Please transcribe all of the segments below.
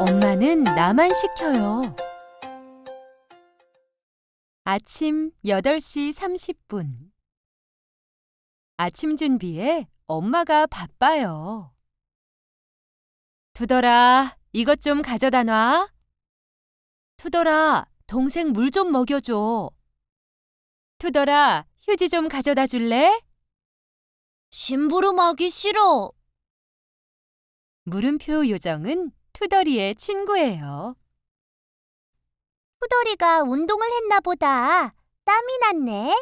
엄마는 나만 시켜요. 아침 8시 30분. 아침 준비에 엄마가 바빠요. 투덜아, 이것 좀 가져다 놔. 투덜아, 동생 물 좀 먹여줘. 투덜아, 휴지 좀 가져다 줄래? 심부름하기 싫어. 물음표 요정은 투덜이의 친구예요. 푸더리가 운동을 했나 보다. 땀이 났네.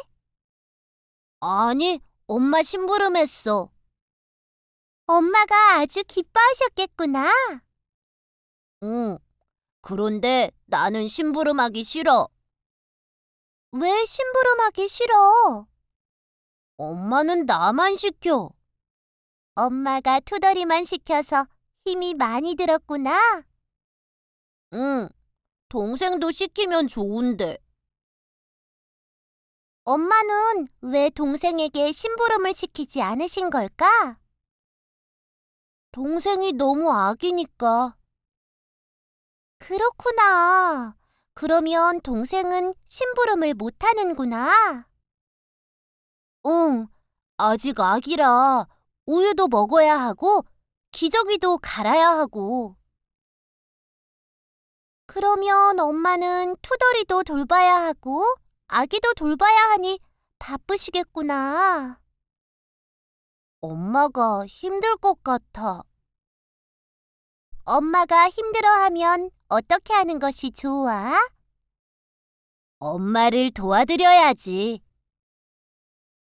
아니, 엄마 심부름했어. 엄마가 아주 기뻐하셨겠구나. 응. 그런데 나는 심부름하기 싫어. 왜 심부름하기 싫어? 엄마는 나만 시켜. 엄마가 투덜이만 시켜서 힘이 많이 들었구나. 응. 동생도 시키면 좋은데. 엄마는 왜 동생에게 심부름을 시키지 않으신 걸까? 동생이 너무 아기니까. 그렇구나. 그러면 동생은 심부름을 못하는구나. 응, 아직 아기라 우유도 먹어야 하고 기저귀도 갈아야 하고. 그러면 엄마는 투덜이도 돌봐야 하고 아기도 돌봐야 하니 바쁘시겠구나. 엄마가 힘들 것 같아. 엄마가 힘들어하면 어떻게 하는 것이 좋아? 엄마를 도와드려야지.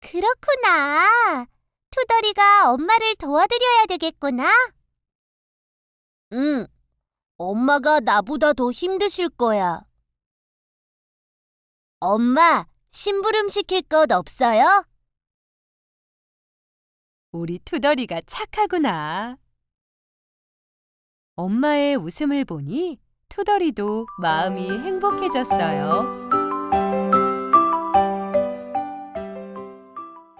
그렇구나. 투덜이가 엄마를 도와드려야 되겠구나. 응. 엄마가 나보다 더 힘드실 거야. 엄마, 심부름 시킬 것 없어요? 우리 투덜이가 착하구나. 엄마의 웃음을 보니 투덜이도 마음이 행복해졌어요.